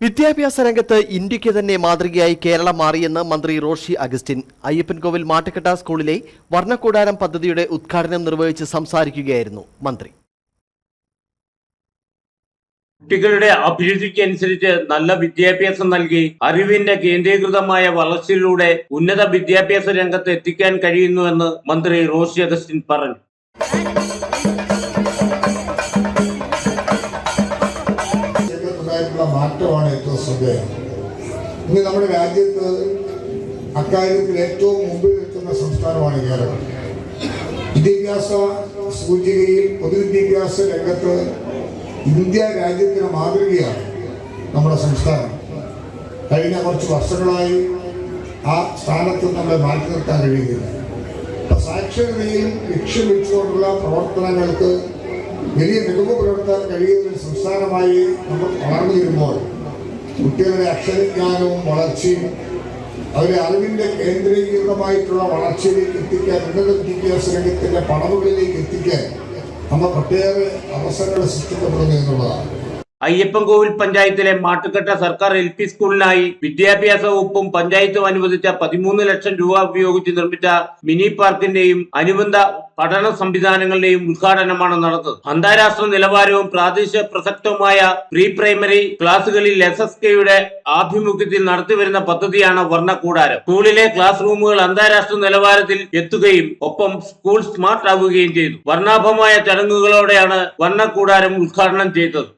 വിദ്യാഭ്യാസ രംഗത്ത് ഇന്ത്യയ്ക്ക് തന്നെ മാതൃകയായി കേരളം മാറിയെന്ന് മന്ത്രി റോഷി അഗസ്റ്റിൻ. അയ്യപ്പൻകോവിൽ മാട്ടുക്കട്ട സ്കൂളിലെ വർണക്കൂടാരം പദ്ധതിയുടെ ഉദ്ഘാടനം നിർവഹിച്ച് സംസാരിക്കുകയായിരുന്നു മന്ത്രി. കുട്ടികളുടെ അഭിരുചിക്ക് അനുസരിച്ച് നല്ല വിദ്യാഭ്യാസം നൽകി അറിവിന്റെ കേന്ദ്രീകൃതമായ വളർച്ചയിലൂടെ ഉന്നത വിദ്യാഭ്യാസ രംഗത്ത് എത്തിക്കാൻ കഴിയുന്നുവെന്ന് മന്ത്രി റോഷി അഗസ്റ്റിൻ പറഞ്ഞു. ഉണ്ടായിട്ടുള്ള മാറ്റമാണ് ഏറ്റവും ശ്രദ്ധേയം. ഇന്ന് നമ്മുടെ രാജ്യത്ത് അക്കാര്യത്തിൽ ഏറ്റവും മുമ്പിൽ നിൽക്കുന്ന സംസ്ഥാനമാണ് കേരളം. വിദ്യാഭ്യാസ സൂചികയിൽ പൊതുവിദ്യാഭ്യാസ രംഗത്ത് ഇന്ത്യ രാജ്യത്തിന് മാതൃകയാണ് നമ്മുടെ സംസ്ഥാനം. കഴിഞ്ഞ കുറച്ച് വർഷങ്ങളായി ആ സ്ഥാനത്ത് നമ്മളെ മാറ്റി നിർത്താൻ കഴിയുന്നില്ല. സാക്ഷരതയും ലക്ഷ്യം വെച്ചുകൊണ്ടുള്ള പ്രവർത്തനങ്ങൾക്ക് വലിയ മികവ് പുലർത്താൻ കഴിയുന്ന ഒരു സംസ്ഥാനമായി നമ്മൾ വളർന്നു വരുമ്പോൾ കുട്ടികളുടെ അക്ഷരജ്ഞാനവും വളർച്ചയും അവരെ അറിവിന്റെ കേന്ദ്രീകൃതമായിട്ടുള്ള വളർച്ചയിലേക്ക് എത്തിക്കാൻ ഉന്നത വിദ്യാഭ്യാസ രംഗത്തിന്റെ പടവുകളിലേക്ക് എത്തിക്കാൻ നമ്മൾ പ്രത്യേക അവസരങ്ങൾ സൃഷ്ടിക്കപ്പെടുന്നു എന്നുള്ളതാണ്. അയ്യപ്പൻകോവിൽ പഞ്ചായത്തിലെ മാട്ടുക്കട്ട സർക്കാർ എൽ പി സ്കൂളിനായി വിദ്യാഭ്യാസ വകുപ്പും പഞ്ചായത്തും അനുവദിച്ച പതിമൂന്ന് ലക്ഷം രൂപ ഉപയോഗിച്ച് നിർമ്മിച്ച മിനി പാർക്കിന്റെയും അനുബന്ധ പഠന സംവിധാനങ്ങളുടെയും ഉദ്ഘാടനമാണ് നടന്നത്. അന്താരാഷ്ട്ര നിലവാരവും പ്രാദേശിക പ്രസക്തവുമായ പ്രീ പ്രൈമറി ക്ലാസുകളിൽ എസ് എസ് കെയുടെ ആഭിമുഖ്യത്തിൽ നടത്തിവരുന്ന പദ്ധതിയാണ് വർണക്കൂടാരം. സ്കൂളിലെ ക്ലാസ് റൂമുകൾ അന്താരാഷ്ട്ര നിലവാരത്തിൽ എത്തുകയും ഒപ്പം സ്കൂൾ സ്മാർട്ട് ആവുകയും ചെയ്തു. വർണാഭമായ ചടങ്ങുകളോടെയാണ് വർണക്കൂടാരം ഉദ്ഘാടനം ചെയ്തത്.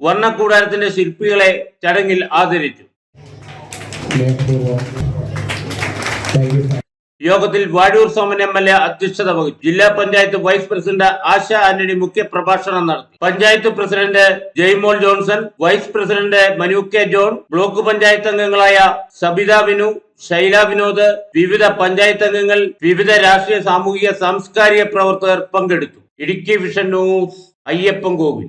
വർണക്കൂടാരത്തിന്റെ ശില്പികളെ ചടങ്ങിൽ ആദരിച്ചു. യോഗത്തിൽ Vazhoor Soman M L A അധ്യക്ഷത വഹിച്ചു. ജില്ലാ പഞ്ചായത്ത് വൈസ് പ്രസിഡന്റ് ആശ ആന്റണി മുഖ്യ പ്രഭാഷണം നടത്തി. Panchayat president Jaimol Johnson vice president Manu K John block panchayat അംഗങ്ങളായ സബിത വിനു ശൈല വിനോദ് വിവിധ പഞ്ചായത്ത് അംഗങ്ങൾ വിവിധ രാഷ്ട്രീയ സാമൂഹിക സാംസ്കാരിക പ്രവർത്തകർ പങ്കെടുത്തു. Idukki vision news Ayyappan Kovil.